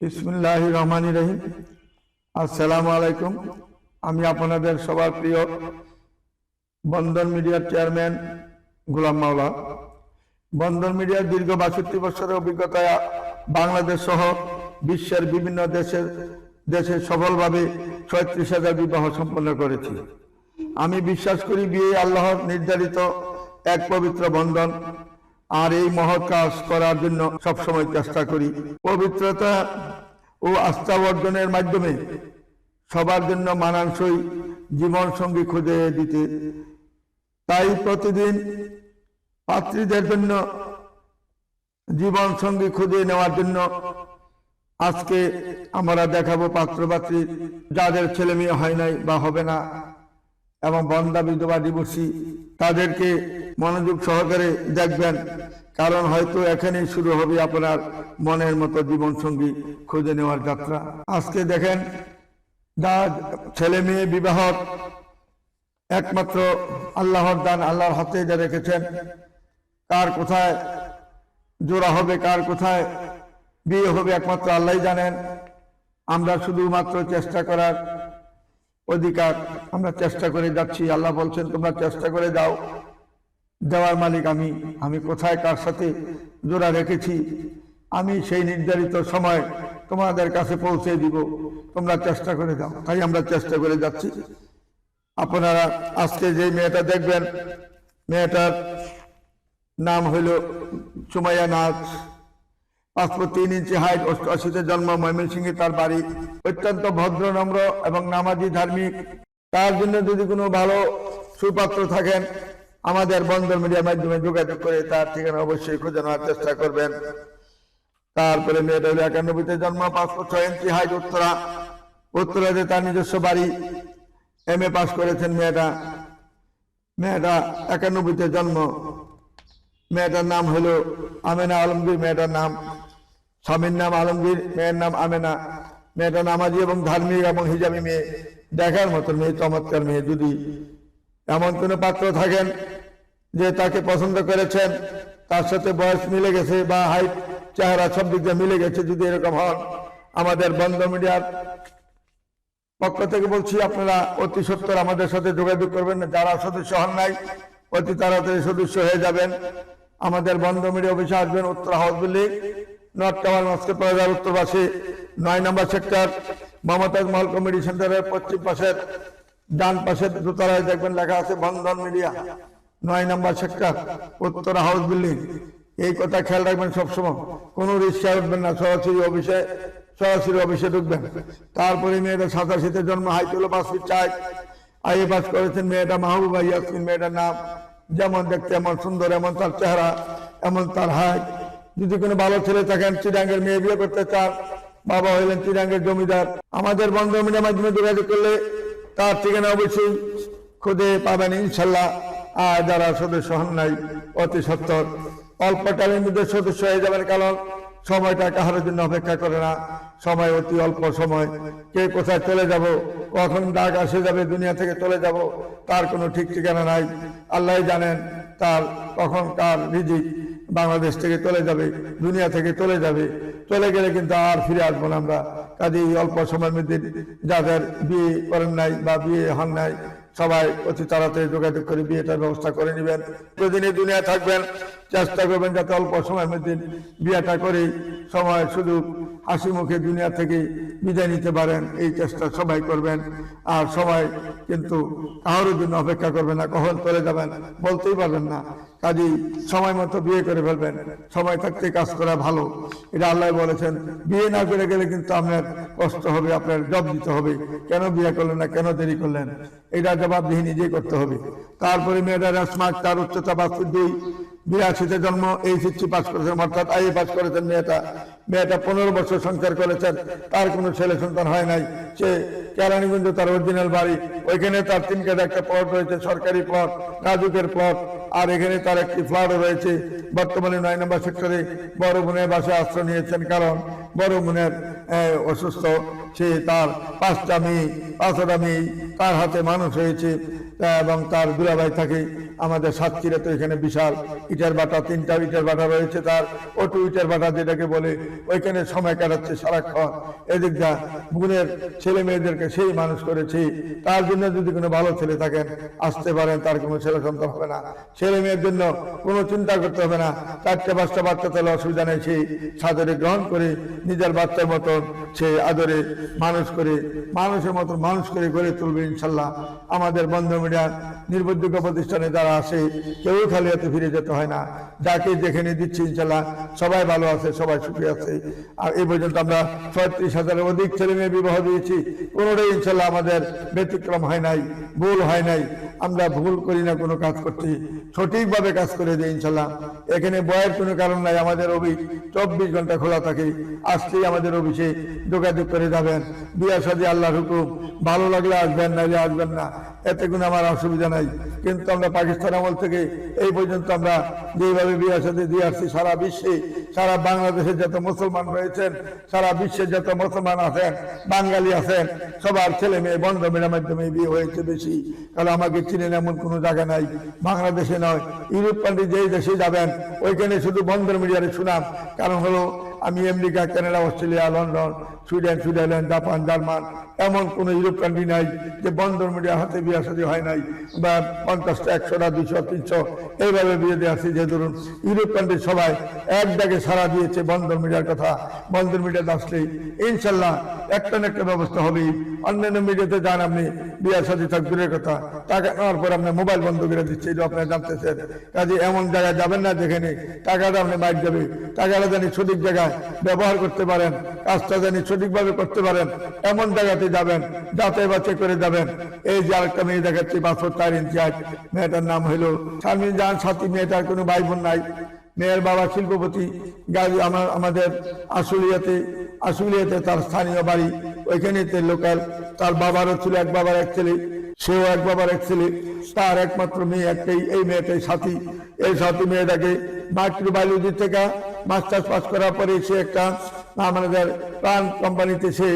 ইসমুল্লাহ রহমান রহিম আসসালামু আলাইকুম আমি আপনাদের সবার প্রিয় বন্ধন মিডিয়ার চেয়ারম্যান গোলাম মাওলা। বন্ধন মিডিয়ার দীর্ঘ বাষট্টি বছরের অভিজ্ঞতায় বাংলাদেশ সহ বিশ্বের বিভিন্ন দেশের, দেশে সফলভাবে ছয়ত্রিশ হাজার বিবাহ সম্পন্ন করেছি। আমি বিশ্বাস করি বিয়ে আল্লাহর নির্ধারিত এক পবিত্র বন্ধন। আর এই মহৎ কাজ করার জন্য সবসময় চেষ্টা করি। পবিত্রতা ও আস্থা অর্জনের মাধ্যমে সবার জন্য মানানসই জীবন সঙ্গী খুঁজে দিতে। তাই প্রতিদিন পাত্রীদের জন্য জীবন সঙ্গী খুঁজে নেওয়ার জন্য আজকে আমরা দেখাবো পাত্র পাত্রী যাদের ছেলে মেয়ে হয় নাই বা হবে না এবং বন্দা বিধবা দিবসী তাদেরকে মনোযোগ সহকারে দেখবেন। কারণ হয়তো এখানেই শুরু হবে আপনার মনের মতো জীবন সঙ্গী খুঁজে নেওয়ার যাত্রা। আজকে দেখেন যা ছেলে মেয়ে বিবাহ একমাত্র আল্লাহর দান আল্লাহর হাতে যা রেখেছেন। কার কোথায় জোড়া হবে, কার কোথায় বিয়ে হবে একমাত্র আল্লাহ জানেন। আমরা শুধুমাত্র চেষ্টা করার অধিকার, আমরা চেষ্টা করে যাচ্ছি। আল্লাহ বলছেন, তোমরা চেষ্টা করে যাও। দেওয়ার মালিক আমি। আমি কোথায়, কার সাথে জোড়া রেখেছি? আমি সেই নির্ধারিত সময় তোমাদের কাছে পৌঁছে দিব। তোমরা চেষ্টা করে দাও তাই আমরা চেষ্টা করে যাচ্ছি। আপনারা আজকে যে মেয়েটা দেখবেন, মেয়েটার নাম হইল সুমাইয়া নাথ পাঁচ ফুট তিন ইঞ্চি হাইট অষ্টআশিতে জন্ম, ময়মনসিংহে তার বাড়ি। অত্যন্ত ভদ্র, নম্র এবং নামাজি ধার্মিক। তার জন্য যদি কোনো ভালো সুপাত্র থাকেন, আমাদের বন্ধন মিডিয়ার মাধ্যমে যোগাযোগ করে তার ঠিকানা অবশ্যই খুঁজে নেওয়ার চেষ্টা করবেন। তারপরে মেয়েটা হলো একানব্বইতে জন্ম, পাঁচ ফুট ছয় ইঞ্চি হাইট উত্তরা। উত্তরাতে তার নিজস্ব বাড়ি। এম এ পাস করেছেন মেয়েটা। মেয়েটা একানব্বইতে জন্ম। মেয়েটার নাম হলো আমেনা আলমগীর, মেয়েটার নাম স্বামীর নাম আলমগীর, মেয়ের নাম আমেনা। মেয়েটা নামাজি এবং ধার্মিক এবং হিজাবি মেয়ে। দেখার মতো মেয়ে, চমৎকার মেয়ে যদি এমন কোনো পাত্র থাকেন যে তাকে পছন্দ করেছেন? তার সাথে বয়স মিলে গেছে বা হাইট, চেহারা সব দিক দিয়ে মিলে গেছে যদি এরকম হন। আমাদের বন্ধ মিডিয়ার পক্ষ থেকে বলছি, আপনারা অতি সত্তর আমাদের সাথে যোগাযোগ করবেন না। যারা সদস্য হন নাই, অতি তাড়াতাড়ি সদস্য হয়ে যাবেন। আমাদের বন্ধ মিডিয়া অফিসে আসবেন Uttar house building. North tower mosque প্লাজার উত্তর পাশে নয় নম্বর সেক্টর মমতাজ মহল কমিটি সেন্টারের পশ্চিম পাশের ডান পাশের দোতলায় দেখবেন লেখা আছে বন্ধন মিডিয়া। নয় number sector, Uttar house building. এই কথা খেয়াল রাখবেন সবসময়। কোনো রিক্সা উঠবেন না, সরাসরি অফিসে সরাসরি অফিসে ঢুকবেন। তারপরে মেয়েটা সাতাশিতে জন্ম, হাইতুল পাঁচ ফিট চাই আইএ পাস করেছেন মেয়েটা মাহবুবা ইয়াসমিন, মেয়েটার নাম যেমন দেখতে এমন সুন্দর, এমন তার চেহারা, এমন তার হাইট যদি কোনো ভালো ছেলে থাকেন, চিরাঙ্গের মেয়ে বিয়ে করতে চান, বাবা হইলেন চিরাঙ্গের জমিদার, আমাদের বন্ধ মিডিয়ার মাধ্যমে যোগাযোগ করলে তার ঠিকানা অবশ্যই খুঁজে পাবেন ইনশাল্লাহ। আর যারা সদস্য হন নাই, অতি সত্তর। অল্প টাইমের মধ্যে সদস্য হয়ে যাবেন, কারণ সময়টা কাহার জন্য অপেক্ষা করে না। সময় অতি অল্প সময়। কে কোথায় চলে যাব, কখন ডাক আসে যাবে, দুনিয়া থেকে চলে যাব, তার কোনো ঠিক ঠিকানা নাই। আল্লাহ জানেন তার কখন কার রিজিক। বাংলাদেশ থেকে চলে যাবে, দুনিয়া থেকে চলে যাবে। চলে গেলে কিন্তু আর ফিরে আসব না আমরা। কাজেই অল্প সময়ের মধ্যে যাদের বিয়ে করেন নাই বা বিয়ে হন নাই, সবাই অতি তাড়াতাড়ি যোগাযোগ করে বিয়েটার ব্যবস্থা করে নেবেন। প্রতিদিনই দুনিয়া থাকবেন চেষ্টা করবেন যাতে অল্প সময়ের মধ্যে বিয়েটা করে সময় শুধু হাসি মুখে দুনিয়া থেকে বিদায় নিতে পারেন। এই চেষ্টা সবাই করবেন। আর সবাই কিন্তু কারোর জন্য অপেক্ষা করবেন না, কখন চলে যাবেন বলতেই পারবেন না। কাজেই সময় মতো বিয়ে করে ফেলবেন। সময় থাকতে কাজ করা ভালো। এটা আল্লাহ বলেছেন, বিয়ে না করে গেলে কিন্তু আপনার কষ্ট হবে, আপনার জব দিতে হবে। কেন বিয়ে করলেন না, কেন দেরি করলেন? এটা জবাবদিহি নিজেই করতে হবে। তারপরে মেয়েটা রাসমার্ক তার উচ্চতা বাস্তব দুই বিরাশিতে জন্ম, এই সিটি পাস করেছেন, অর্থাৎ আইএ পাস করেছেন মেয়েটা। মেয়েটা পনেরো বছর সংসার করেছেন, তার কোনো ছেলে সন্তান হয় নাই। সে কেরানীগঞ্জ তার অরিজিনাল বাড়ি, ওইখানে তার তিন কাটা একটা প্লট রয়েছে, সরকারি প্লট রাজুকের প্লট আর এখানে তার একটি ফ্ল্যাটও রয়েছে। বর্তমানে নয় নম্বর সেক্টরে বড় বোনের বাসে আশ্রয় নিয়েছেন, কারণ বড় মনের অসুস্থ, সে তার পাঁচটা মেয়ে পাঁচটা মেয়ে তার হাতে মানুষ হয়েছে এবং তার দুলাভাই থাকে, আমাদের সাতক্ষীরা তো এখানে বিশাল, ইটের বাটা, তিনটা ইটের বাটা রয়েছে তার, অটু ইটার বাটা যেটাকে বলে, ওইখানে সময় কাটাচ্ছে সারাক্ষণ, এদিক যা বোনের ছেলে মেয়েদেরকে সেই মানুষ করেছে, তার জন্য যদি কোনো ভালো ছেলে থাকেন, আসতে পারেন, তার কোনো ছেলে সন্তান হবে না, ছেলে মেয়ের জন্য কোনো চিন্তা করতে হবে না, চারটে পাঁচটা বাচ্চা তাহলে অসুবিধা নেই, সেই সাদরে গ্রহণ করে নিজের বাচ্চার মতন সে আদরে মানুষ করে, মানুষের মতন মানুষ করে গড়ে তুলবে ইনশাল্লাহ। আমাদের বন্ধ মিডিয়ার নির্ভরযোগ্য প্রতিষ্ঠানে যারা আসে কেউ খালি হাতে ফিরে যেতে হয় না। যাকে যেখানে দিচ্ছি ইনশাল্লাহ সবাই ভালো আছে, সবাই সুখী আছে। আর এই পর্যন্ত আমরা ছয়ত্রিশ হাজারের অধিক ছেলে মেয়ে বিবাহ দিয়েছি। কোনোটাই ইনশাল্লাহ আমাদের ব্যতিক্রম হয় নাই, ভুল হয় নাই। আমরা ভুল করি না, কোনো কাজ করছি, সঠিকভাবে কাজ করে দিই ইনশাল্লাহ। এখানে বয়ের কোনো কারণ নাই, আমাদের অফিস চব্বিশ ঘণ্টা খোলা থাকে, আসলেই আমাদের অফিসে যোগাযোগ করে যাবেন। বিয়া সাজি আল্লাহর হুকুম, ভালো লাগলে আসবেন, নাইলে আসবেন না, এতে কোনো আমার অসুবিধা নাই। কিন্তু আমরা পাকিস্তান আমল থেকে এই পর্যন্ত আমরা যেভাবে বিয়া সাথে দিয়ে আসছি, সারা বিশ্বে, সারা বাংলাদেশের যত মুসলমান রয়েছেন, সারা বিশ্বের যত মুসলমান আছেন, বাঙালি আছেন, সবার ছেলে মেয়ে বন্ধ মেয়ের মাধ্যমে বিয়ে হয়েছে বেশি। কারণ আমাকে চিনেন এমন কোনো জায়গা নাই, বাংলাদেশে নয়, ইউরোপ কান্ট্রি যেই দেশে যাবেন, ওইখানে শুধু বন্দর মিডিয়ারে শুনাম কারণ হলো, আমি America, Canada, Australia, London Sweden, Switzerland, Japan, German, এমন কোনো ইউরোপ কান্ট্রি নাই যে বন্দর মিডিয়ার হাতে বিয়ে সাথে হয় নাই বা পঞ্চাশটা, একশোটা দুশো তিনশো, এইভাবে বিয়ে দিয়ে আসছি যে ধরুন ইউরোপ কান্ট্রি সবাই এক ডাকে সারা দিয়েছে বন্দর মিডিয়ার কথা। বন্দর মিডিয়াতে আসলেই ইনশাল্লাহ একটা না একটা ব্যবস্থা হবেই। অন্যান্য মিডিয়াতে যান আপনি বিয়ার সাথে থাক, দূরের কথা। টাকা নেওয়ার পর আপনি মোবাইল বন্ধ করে দিচ্ছে, এটা আপনারা জানতেছেন। কাজে এমন জায়গায় যাবেন না যেখানে টাকাটা আপনি বাইর যাবে। টাকাটা জানি সঠিক জায়গায় ব্যবহার করতে পারেন, কাজটা জানি সঠিকভাবে করতে পারেন, এমন জায়গাতে যাবেন যাতে বাচ্চা করে যাবেন। এই যে আরেকটা মেয়ে দেখাচ্ছি পাঁচশো চার ইঞ্চি হাইট মেয়েটার নাম হলো স্বামী যান সাথী মেয়েটার কোনো ভাই বোন নাই। মেয়ের বাবা শিল্পপতি, গাড়ি আমার, আমাদের আশুলিয়াতে আশুলিয়াতে তার স্থানীয় বাড়ি। ওইখানেতে লোকাল, তার বাবারও ছিল এক বাবার এক ছেলে, সেও এক বাবার এক ছেলে, তার একমাত্র মেয়ে একটাই, এই মেয়েটাই সাথী। এই সাথী মেয়েটাকে মাইক্রোবায়োলজি থেকে মাস্টার্স পাস করার পরে সে একটা আমাদের প্রাণ কোম্পানিতে সে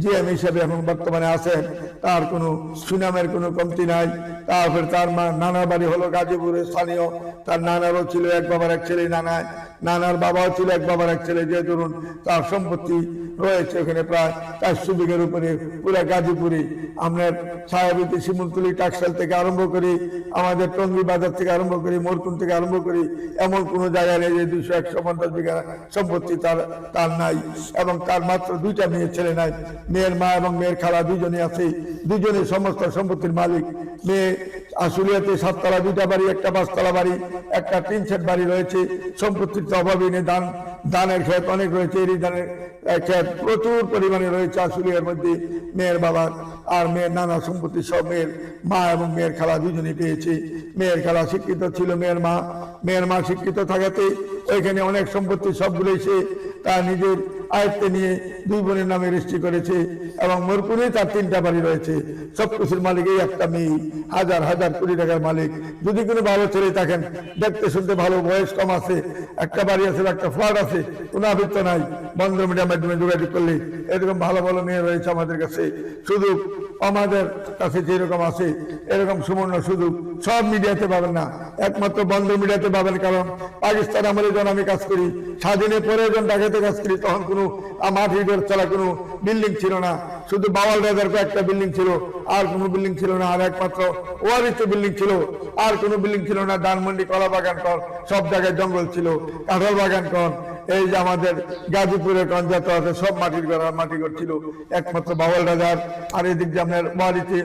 জিএম হিসাবে এখন বর্তমানে আছেন। তার কোনো সুনামের কোনো কমতি নাই। তারপর তার মা নানার বাড়ি হলো গাজীপুরে, স্থানীয়। তার নানারও ছিল এক বাবার এক ছেলে নানায় নানার বাবাও ছিল এক বাবার এক ছেলে, যে ধরুন তার সম্পত্তি রয়েছে ওখানে প্রায় চারশো বিঘের উপরে পুরো গাজীপুরে। আমরা ছায়াবিতে শিমুলতুলি টাকসাল থেকে আরম্ভ করি, আমাদের টঙ্গি বাজার থেকে আরম্ভ করি মোরকুন থেকে আরম্ভ করি। এমন কোনো জায়গায় নেই যে দুশো একশো পঞ্চাশ বিঘা সম্পত্তি তার তার নাই। এবং তার মাত্র দুইটা মেয়ে ছেলে নাই। মেয়ের মা এবং মেয়ের খালা দুজনে আছে। দুজনে সমস্ত সম্পত্তির মালিক, মেয়ে আশুলিয়াতে সাততলা দুটা বাড়ি, একটা পাঁচতলা বাড়ি, একটা তিন সেট বাড়ি রয়েছে। সম্পত্তির তো অভাবই নেই দান দানের ক্ষেত অনেক রয়েছে দানের আহ, ক্ষেত। প্রচুর পরিমাণে রয়েছে আশুলিয়ার মধ্যে। মেয়ের বাবার আর মেয়ের নানা সম্পত্তি সব মেয়ের মা এবং মেয়ের খালা দুজনেই পেয়েছে। মেয়ের খালা শিক্ষিত ছিল মেয়ের মা মেয়ের মা শিক্ষিত থাকাতে ওইখানে অনেক সম্পত্তি সবগুলোই সে তার নিজের আয়ত্তে নিয়ে দুই বোনের নামে রেজিস্ট্রি করেছে এবং মোরপুরে তার তিনটা বাড়ি রয়েছে। সব কিছুর মালিক এই একটা মেয়ে। হাজার হাজার কোটি টাকার মালিক। যদি কোনো ভালো ছেলে থাকেন দেখতে শুনতে ভালো বয়স কম আছে একটা বাড়ি আছে একটা ফ্ল্যাট আছে কোনো আবৃত্ত নাই। বন্ধ মিডিয়ার মাধ্যমে যোগাযোগ করলে এরকম ভালো ভালো মেয়ে রয়েছে আমাদের কাছে। শুধু আমাদের কাছে যেরকম আছে, এরকম সুবর্ণ সুযোগ সব মিডিয়াতে পাবেন না। একমাত্র বন্ধ মিডিয়াতে পাবেন, কারণ পাকিস্তান আমলে যখন আমি কাজ করি স্বাধীনের পরে যখন ডাকাতে কাজ করি, তখন কোনো মাঠ চলা কোনো বিল্ডিং ছিল না। শুধু বাওয়াল রাজার কয়েকটা বিল্ডিং ছিল, আর কোনো বিল্ডিং ছিল না, আর একমাত্র ওয়ারিস্ট বিল্ডিং ছিল, আর কোনো বিল্ডিং ছিল না, ধানমন্ডি কলা বাগান কর সব জায়গায় জঙ্গল ছিল কাঁঠাল বাগান কর এই যে আমাদের গাজীপুরের কঞ্জাত আছে, সব মাটির ঘর ঘর ছিল, একমাত্র বাওয়াল রাজার, আর এদিক যে আপনার বাড়িতে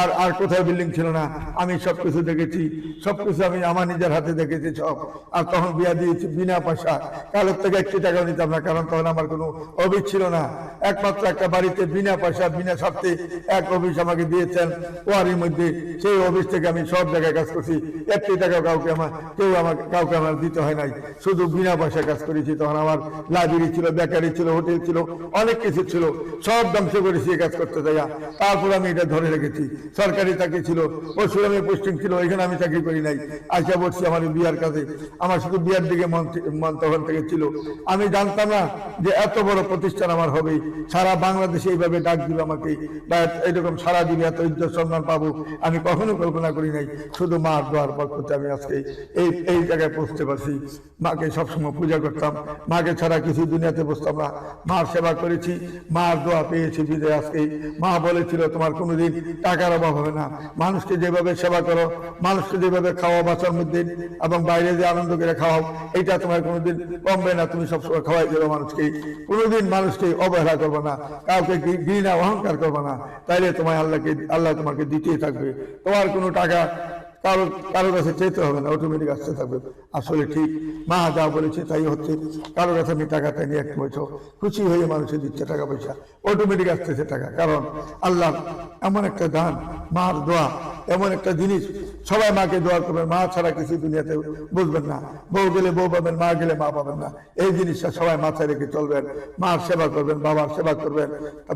আর আর কোথাও বিল্ডিং ছিল না, আমি সবকিছু দেখেছি, সবকিছু আমি আমার নিজের হাতে দেখেছি সব, আর তখন বিয়া দিয়েছি বিনা পয়সা, কারোর থেকে একটি টাকা নিতাম না, কারণ তখন আমার কোনো অভিজ ছিল না একমাত্র একটা বাড়িতে বিনা পয়সা, বিনা স্বার্থে এক অফিস আমাকে দিয়েছেন। ওয়ারির মধ্যে সেই অফিস থেকে আমি সব জায়গায় কাজ করছি। একটি টাকা কাউকে আমার, কেউ আমাকে, কাউকে আমার দিতে হয় নাই। শুধু বিনা পয়সায় কাজ করেছি। তখন আমার লাইব্রেরি ছিল, বেকারি ছিল, হোটেল ছিল, অনেক কিছু ছিল। সব ধ্বংস করেছি কাজ করতে যাইয়া তারপর আমি এটা ধরে রেখেছি। সরকারি চাকরি ছিল পরশুরামে পোস্টিং ছিল, এখানে আমি চাকরি করি নাই। আশা বসছি আমার বিয়ার কাছে আমার শুধু বিয়ার দিকে মন তখন থেকে ছিল। আমি জানতাম না যে এত বড় প্রতিষ্ঠান আমার হবে সারা বাংলাদেশে এইভাবে ডাক দিল আমাকে, বা এরকম সারা দিনে এত ইজ্জত সম্মান পাবো, আমি কখনো কল্পনা করি নাই, শুধু মা দোয়ার পক্ষতে আমি আজকে এই এই জায়গায় পৌঁছতে পারছি। মাকে সবসময় পূজা করতাম। মাকে ছাড়া কিছু দুনিয়াতে বসতাম না। মার সেবা করেছি, মার দোয়া পেয়েছি বিদে আজকে। মা বলেছিল, তোমার কোনোদিন টাকার অভাব হবে না। মানুষকে যেভাবে সেবা করো, মানুষকে যেভাবে খাওয়া বাঁচার মধ্যে এবং বাইরে যে আনন্দ করে খাওয়াও, এটা তোমার কোনোদিন কমবে না। তুমি সবসময় খাওয়াই দেবে মানুষকে। কোনোদিন মানুষকে অবহেলা করবে না, কাউকে ঘৃণা অহংকার করবে না, তাইলে তোমার আল্লাহকে, আল্লাহ তোমাকে দিতেই থাকবে। তোমার কোনো টাকা কারও কারও কাছে চেতে হবে না অটোমেটিক আসতে থাকবে। আসলে ঠিক, মা যা বলেছে তাই হচ্ছে। কারও কাছে আমি টাকা চাইনি এক পয়সা। খুশি হয়ে মানুষে দিচ্ছে টাকা পয়সা অটোমেটিক আসতেছে টাকা। কারণ আল্লাহ এমন একটা দান, মার দোয়া, এমন একটা জিনিস সবাই মাকে দোয়া করবেন, মা ছাড়া কিছু দুনিয়াতে বুঝবেন না। বউ গেলে বউ পাবেন, মা গেলে মা পাবেন না। এই জিনিসটা সবাই মাথায় রেখে চলবেন। মার সেবা করবেন, বাবার সেবা করবেন।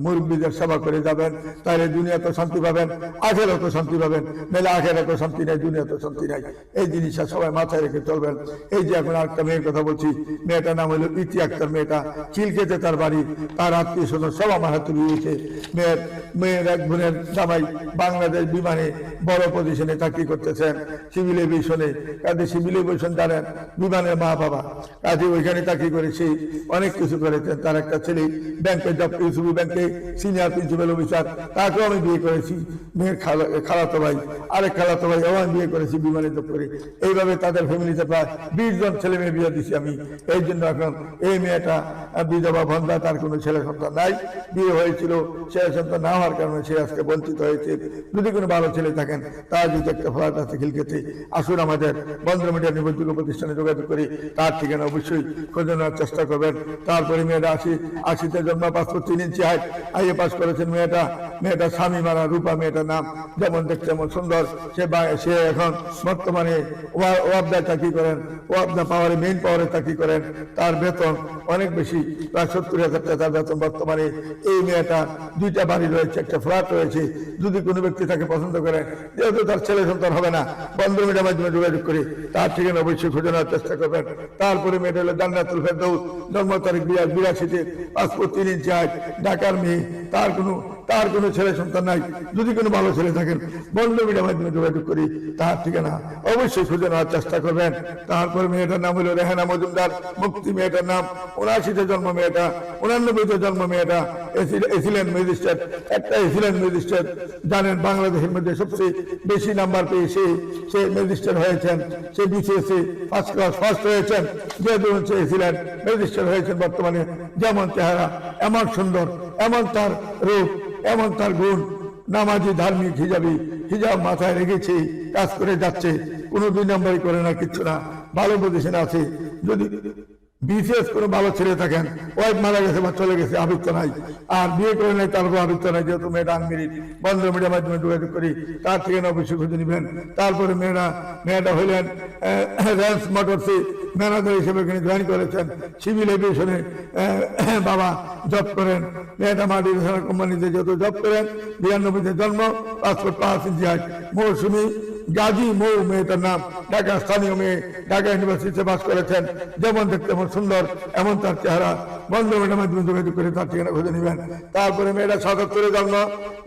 মুরব্বীদের সেবা করে যাবেন, তাহলে দুনিয়াতে শান্তি পাবেন আখের তো শান্তি পাবেন। মেলে আখের তো শান্তি নাই দুনিয়াতে শান্তি নাই। এই জিনিসটা সবাই মাথায় রেখে চলবেন। এই যে এখন আরেকটা মেয়ের কথা বলছি, মেয়েটার নাম হলো ইতি আক্তার মেয়েটা। চিলকেতে তার বাড়ি, তার আত্মীয় স্বজন সব আমার হাতে দিয়েছে মেয়ের মেয়ের এক বোনের জামাই বাংলাদেশ বিমানে বড় পজিশনে চাকরি করতেছেন সিভিল এভিয়েশনে। কাজে সিভিল এভিয়েশন জানেন বিমানের মা বাবা। কাজে ওইখানে চাকরি করেছি অনেক কিছু করেছেন। তার একটা ছেলে ব্যাংকে জব ইউসুবি ব্যাংকে সিনিয়র প্রিন্সিপাল অফিসার তাকেও আমি বিয়ে করেছি। মেয়ের খালা- খালাতো ভাই, আরেক খালাতো ভাই ও আমি বিয়ে করেছি বিমানে জব করে। এইভাবে তাদের ফ্যামিলিতে প্রায় বিশ জন ছেলে মেয়ে বিয়ে দিছি আমি। এই জন্য এখন এই মেয়েটা বিধবা ভন্দা তার কোনো ছেলে সন্তান নাই। বিয়ে হয়েছিল, ছেলে সন্তান না হওয়ার কারণে সে আজকে বঞ্চিত হয়েছে। যদি কোনো ভালো ছেলে থাকেন, তার যদি একটা ফ্ল্যাট আছে খিলকেতে আসুন আমাদের বন্ধ মিডিয়া নির্ভরযোগ্য প্রতিষ্ঠানে যোগাযোগ করি। তার ঠিকানা অবশ্যই খোঁজে নেওয়ার চেষ্টা করবেন। তারপরে মেয়েটা আশি আশিতে জন্ম পাসপোর্ট তিন ইঞ্চি হাইট আইএ পাস করেছেন মেয়েটা। মেয়েটা স্বামী মারা, রূপা মেয়েটার নাম। যেমন দেখতে এমন সুন্দর। সে সে এখন বর্তমানে ওয়া- ওয়াবদা চাকরি করেন। ওয়াবদা পাওয়ারে মেইন পাওয়ারে চাকরি করেন। তার বেতন অনেক বেশি, প্রায় সত্তর হাজার টাকা। তার বেতন বর্তমানে এই মেয়েটা দুইটা বাড়ি রয়েছে, একটা ফ্ল্যাট রয়েছে। যদি কোনো ব্যক্তি তাকে পছন্দ করে, যেহেতু তার ছেলে সন্তান হবে না। বন্ধ মিডিয়ার মাধ্যমে যোগাযোগ করে। তার থেকে অবশ্যই খুঁজে নেওয়ার চেষ্টা করবেন। তারপরে মেয়েটা হলো জান্নাতুল ফেরদৌস। জন্ম তারিখ বিরাশিতে। পাসপোর্ট তিন ইঞ্চি ডাকার মেয়ে। তার কোনো তার কোনো ছেলে সন্তান নাই। যদি কোনো ভালো ছেলে থাকেন, বন্ধ মিডিয়ার মাধ্যমে যোগাযোগ করি, তার ঠিকানা অবশ্যই খুঁজে নেওয়ার চেষ্টা করবেন। তারপর মেয়েটার নাম হলো রেহানা মজুমদার, মুক্তি মেয়েটার নাম, উনআশিতে জন্ম মেয়েটা, উনানব্বইতে জন্ম মেয়েটা, এসি- এসিলেন্ট ম্যাজিস্ট্রেট। একটা এসিলেন্ট ম্যাজিস্ট্রেট, জানেন বাংলাদেশের মধ্যে সবচেয়ে বেশি নাম্বার পেয়ে সে সে ম্যাজিস্ট্রেট হয়েছেন। সে বিসিএসে ফার্স্ট ক্লাস ফার্স্ট হয়েছেন। যেহেতু হচ্ছে এসিলেন্ট ম্যাজিস্ট্রেট হয়েছেন বর্তমানে, যেমন চেহারা, এমন সুন্দর, এমন তার রূপ। এমন তার গুণ, নামাজি ধার্মিক হিজাবি, হিজাব মাথায় রেখেছে, কাজ করে যাচ্ছে, কোনো দুই নম্বরই করে না, কিচ্ছু না। ভালো পজিশনে আছে। যদি বিশেষ কোনো ভালো ছেলে থাকেন, ওয়াইফ মারা গেছে বা চলে গেছে, আবৃত্ত নাই। আর বিয়ে করে নাই তার কোনো আবৃত্ত নাই, যেহেতু মেয়েটা আনমেরিট বন্ধ মিডিয়ার মাধ্যমে যোগাযোগ করি, তার থেকে অবশ্যই খুঁজে নেবেন। তারপরে মেয়েরা, মেয়েটা হইলেন র্যান্স মোটরসে ম্যানেজার হিসেবে এখানে জয়েন করেছেন। সিভিল এভিয়েশনে বাবা জব করেন। মেয়েটা মাটি কোম্পানিতে যেহেতু জব করেন, বিরানব্বইতে জন্ম, পাসপোর্ট পাঁচ ইঞ্চি মৌসুমী গাজী মৌ মেয়েটার নাম ঢাকা স্থানীয় মেয়ে, ঢাকা ইউনিভার্সিটিতে বাস করেছেন। যেমন দেখতে এমন সুন্দর, এমন তার চেহারা। বন্ধ মেয়েটার মাধ্যমে যোগাযোগ করে তার ঠিকানা খুঁজে নেবেন। তারপরে মেয়েটা সাতাত্তরে জন্ম।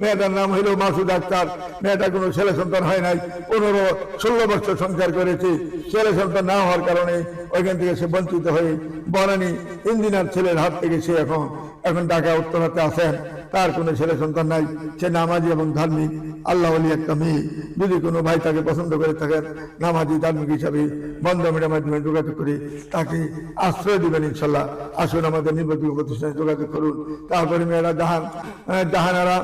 মেয়েটার নাম হইল মাসুদ আক্তার। মেয়েটা কোনো ছেলে সন্তান হয় নাই। পনেরো, ষোলো বছর সংসার করেছে। ছেলে সন্তান না হওয়ার কারণে ওইখান থেকে সে বঞ্চিত হয়ে বনানী ইঞ্জিনিয়ার ছেলের হাত থেকে সে এখন এখন ঢাকা উত্তরাতে আসেন তার কোনো ছেলে সন্তান নাই, সে নামাজি এবং ধার্মিক। আল্লাহ আলী একটা মেয়ে। যদি কোনো ভাই তাকে পছন্দ করে থাকেন নামাজি, ধার্মিক হিসাবে বন্ধ মিডিয়ার মাধ্যমে যোগাযোগ করে, তাকে আশ্রয় দিবেন ইনশাল্লাহ। আসুন আমাদের নির্বাচিত প্রতিষ্ঠানে যোগাযোগ করুন। তারপরে মেয়েরা জাহান জাহানারা,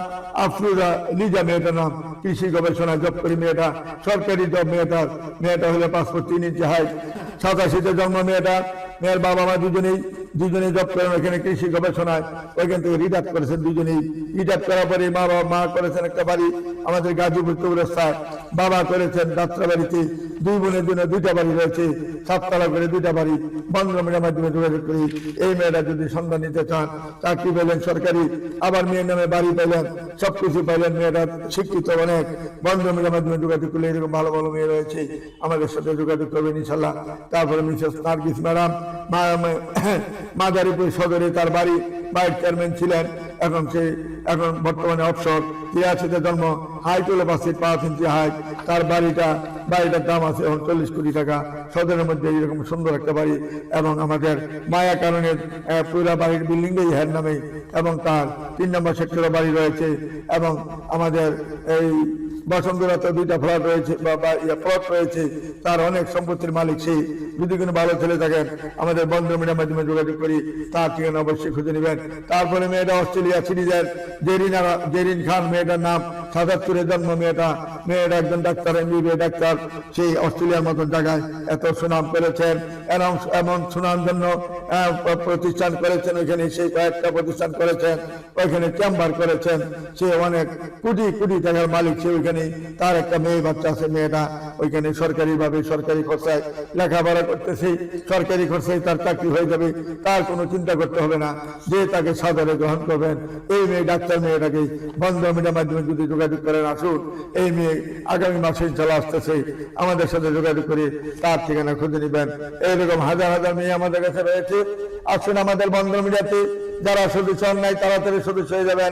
আফরুজা, লিজা মেয়েটার নাম, কৃষি গবেষণা জব করি মেয়েটা, সরকারি জব মেয়েটার, মেয়েটা হলে পাসপোর্ট তিন ইঞ্চি হাইট সাতাশিতে জন্ম মেয়েটা, মেয়ের বাবা মা দুজনেই দুজনেই জব করেন ওখানে কৃষি গবেষণায়। ওইখান থেকে রিটায়ার করেছেন দুজনেই। ইটাপ করার পরে মা বাবা, মা করেছেন একটা বাড়ি, আমাদের গাজীপুর বাবা করেছেন যাত্রাবাড়িতে দুই বোনের জন্য দুইটা বাড়ি রয়েছে, সাততলা করে দুইটা বাড়ি মাধ্যমে যোগাযোগ করি। এই মেয়েরা যদি সন্ধান নিতে চান, চাকরি পেলেন সরকারি, আবার মেয়ের নামে বাড়ি পেলেন, সবকিছু পাইলেন মেয়েরা শিক্ষিত অনেক বন্ধমের মাধ্যমে যোগাযোগ করলে এরকম ভালো ভালো মেয়ে রয়েছে, আমাদের সাথে যোগাযোগ করবেন ইনশাল্লাহ তারপরে মিসেস নার্গিস ম্যাডাম মাদারীপুর সদরে তার বাড়ি, ভাইস চেয়ারম্যান ছিলেন। এখন সে এখন বর্তমানে অবসর তিরাশিতে জন্ম হাইট হলো পাঁচশো পাঁচ ইঞ্চি হাইট, তার বাড়িটা বাড়িটার দাম আছে এখন চল্লিশ কোটি টাকা। সদরের মধ্যে এরকম সুন্দর একটা বাড়ি এবং আমাদের মায়া কারণের পুরা বাড়ির বিল্ডিংটাই হ্যার নামে এবং তার তিন নম্বর সেক্টরের বাড়ি রয়েছে এবং আমাদের এই বসন্তরাতে দুইটা ফ্ল্যাট রয়েছে বা বা ইয়ে প্লট রয়েছে, তার অনেক সম্পত্তির মালিক সেই। যদি কোনো ভালো ছেলে থাকেন আমাদের বন্ধু মিডিয়ার মাধ্যমে যোগাযোগ করি, তার ঠিকানা অবশ্যই খুঁজে নেবেন। তারপরে মেয়েটা অস্ট্রেলিয়া সিরিজের জেরিন জেরিন খান, মেয়েটার নাম সাতাত্তরের জন্ম, মেয়েটা মেয়েটা একজন ডাক্তার, এমবিবিএ ডাক্তার। সেই অস্ট্রেলিয়ার মতন জায়গায় এত সুনাম করেছেন এমন এমন সুনাম জন্য প্রতিষ্ঠান করেছেন, ওইখানে সেই কয়েকটা প্রতিষ্ঠান করেছেন, ওইখানে চেম্বার করেছেন, সে অনেক কোটি কোটি টাকার মালিক সে ওইখানে, তার একটা মেয়ে বাচ্চা আছে, মেয়েটা ওইখানে সরকারি ভাবে সরকারি খরচায় লেখাপড়া করতেছে, সরকারি খরচায় তার চাকরি হয়ে যাবে, তার কোনো চিন্তা করতে হবে না, যে তাকে সাদরে গ্রহণ করবেন, এই মেয়ে, ডাক্তার মেয়েটাকে বন্ধ মিডিয়ার মাধ্যমে যদি যোগাযোগ করেন, আসুন, এই মেয়ে আগামী মাসে চলে আসতেছে আমাদের সাথে যোগাযোগ করে, তার ঠিকানা খুঁজে নেবেন। এইরকম হাজার হাজার মেয়ে আমাদের কাছে রয়েছে। আসুন আমাদের বন্ধ মিডিয়াতে, যারা সদস্য নাই, তাড়াতাড়ি সদস্য হয়ে যাবেন।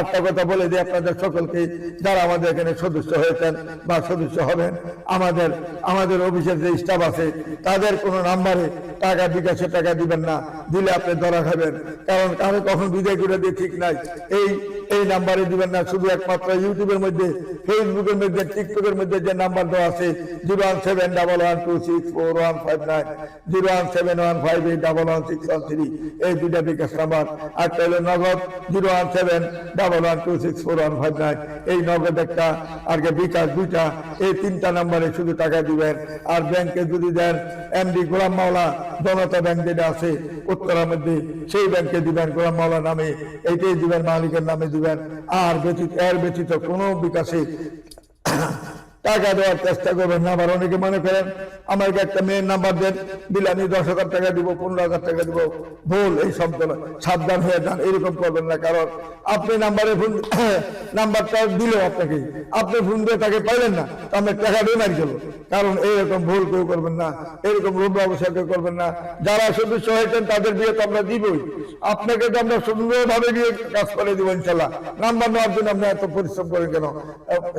একটা কথা বলে দিই আপনাদের সকলকে, যারা আমাদের এখানে সদস্য হয়েছেন বা সদস্য হবেন, আমাদের আমাদের অফিসের যে স্টাফ আছে, তাদের কোনো নাম্বারে টাকা বিকাশে টাকা দিবেন না। দিলে আপনি ধরা খাবেন। কারণ কারও কখন বিদায় করে দিয়ে ঠিক নাই। এই এই নাম্বারে দিবেন না, শুধু একমাত্র ইউটিউবের মধ্যে, ফেসবুকের মধ্যে, টিকটকের মধ্যে যে নাম্বার দেওয়া আছে zero one seven double one two six four one five nine zero one seven one five eight double one six one three এই দুইটা বিকাশ নাম্বার। আর তাহলে Nagad zero one seven double one two six four one five nine এই নগদ একটা, আর বিকাশ দুইটা, এই তিনটা নাম্বারে শুধু টাকা দিবেন। আর ব্যাংকে যদি দেন, এমডি গোলাম মাওলা, জনতা ব্যাংক যেটা আছে উত্তরার মধ্যে সেই ব্যাংকে দিবেন গোলাম মাওলা নামে এইটাই দিবেন মালিকের নামে দিবেন। আর ব্যতীত এর ব্যতীত কোনো বিকাশে টাকা দেওয়ার চেষ্টা করবেন না। আবার অনেকে মনে করেন, আমাকে একটা মেয়ের নাম্বার দেন, দিলে আমি দশ হাজার টাকা দিব, পনেরো হাজার টাকা দিব। ভুল, এই শব্দ। সাবধান হয়ে যান, এরকম করবেন না। কারণ আপনি নাম্বারে ফোন নাম্বারটা দিল আপনাকে, আপনি ফোন দিয়ে তাকে পাইলেন না আমি টাকা দিয়ে মারি গেল কারণ এইরকম ভুল কেউ করবেন না, এরকম রূপ ব্যবসা কেউ করবেন না। যারা সদস্য হয়েছেন তাদের বিয়ে তো আমরা দিবই। আপনাকে তো আমরা সুন্দরভাবে গিয়ে কাজ করে দিব, ইনশাল্লাহ। নাম্বার নেওয়ার জন্য আপনি এত পরিশ্রম করেন কেন?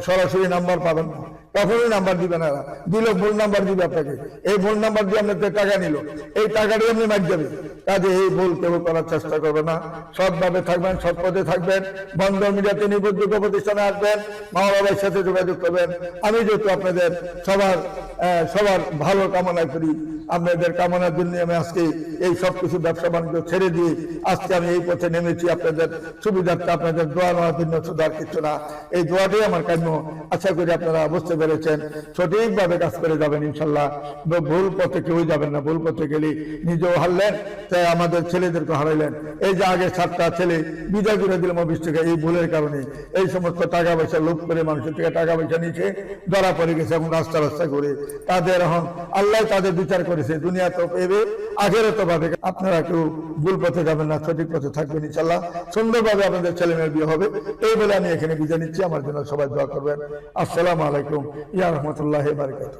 সরাসরি নাম্বার পাবেন না। কখনোই নাম্বার দিবে না দিল, ভুল নাম্বার দিবে আপনাকে। এই ভুল নাম্বার দিয়ে আপনার টাকা নিল। এই টাকাটি আপনি মার যাবে কাজে এই ভুল কেউ করার চেষ্টা করবে না। সৎভাবে থাকবেন, সৎ পথে থাকবেন। বন্ধ মিডিয়াতে নির্ভরযোগ্য প্রতিষ্ঠানে আসবেন। মা বাবার সাথে যোগাযোগ করবেন। আমি যেহেতু আপনাদের সবার সবার ভালো কামনা করি, আপনাদের কামনার জন্য আমি আজকে এই সব কিছু ব্যবসা বাণিজ্য ছেড়ে দিয়ে আজকে আমি এই পথে নেমেছি। আপনাদের সুবিধার্থে, আপনাদের দোয়া নেওয়ার জন্য শুধু আর কিছু না। এই দোয়াটাই আমার কাম্য। আশা করি আপনারা বুঝতে পেরেছেন। সঠিকভাবে কাজ করে যাবেন ইনশাল্লাহ। ভুল পথে কেউই যাবেন না। ভুল পথে গেলে নিজেও হারলেন। তাই আমাদের ছেলেদেরকে হারাইলেন। এই যে আগে সাতটা ছেলে বিদায় করে দিলাম অফিস থেকে, এই ভুলের কারণে। এই সমস্ত টাকা পয়সা লোভ করে মানুষের থেকে টাকা পয়সা নিচ্ছে ধরা পড়ে গেছে এখন রাস্তা রাস্তা করে তাদের এখন আল্লাহ তাদের বিচার করেছে, দুনিয়া তো পেবে আগেরও তো পাবে আপনারা কেউ ভুল পথে যাবেন না, সঠিক পথে থাকবেন ইনশাল্লাহ সুন্দরভাবে আপনাদের ছেলে মেয়ের বিয়ে হবে। এই বলে আমি এখানে বিদায় নিচ্ছি। আমার জন্য সবাই দোয়া করবেন। আসসালামু আলাইকুম। ইয়া রহমতুল্লাহ বারকাত